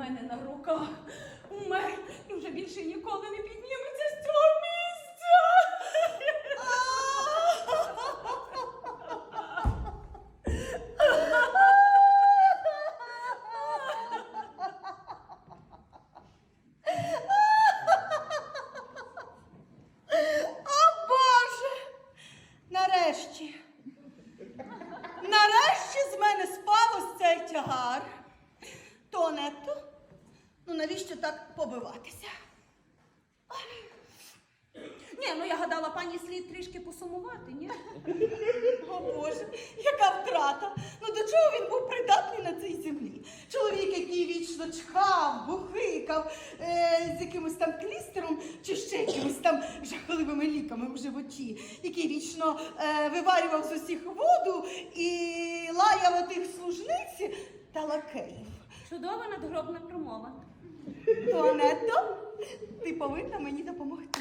мене на руках. Умер і вже більше ніколи не підніметься з цього місця. О Боже! Нарешті. Нарешті з мене спав ось цей тягар. Навіщо так побиватися? Ні, ну я гадала, пані слід трішки посумувати, ні? О Боже, яка втрата! Ну до чого він був придатний на цій землі? Чоловік, який вічно чхав, бухикав е, з якимось там клістером чи ще якимись там жахливими ліками в животі, який вічно е, виварював з усіх воду і лаяв отих служниць та лакеїв. Чудова надгробна промова. Туанетто, ти повинна мені допомогти.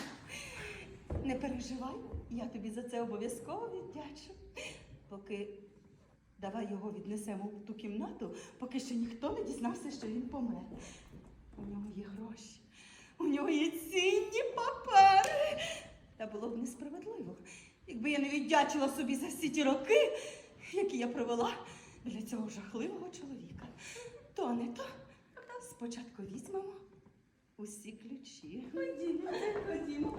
Не переживай, я тобі за це обов'язково віддячу. Поки давай його віднесемо в ту кімнату, поки ще ніхто не дізнався, що він помер. У нього є гроші, у нього є цінні папери. Та було б несправедливо, якби я не віддячила собі за всі ті роки, які я провела для цього жахливого чоловіка. Не то. Спочатку візьмемо усі ключі. Ходімо, ходімо.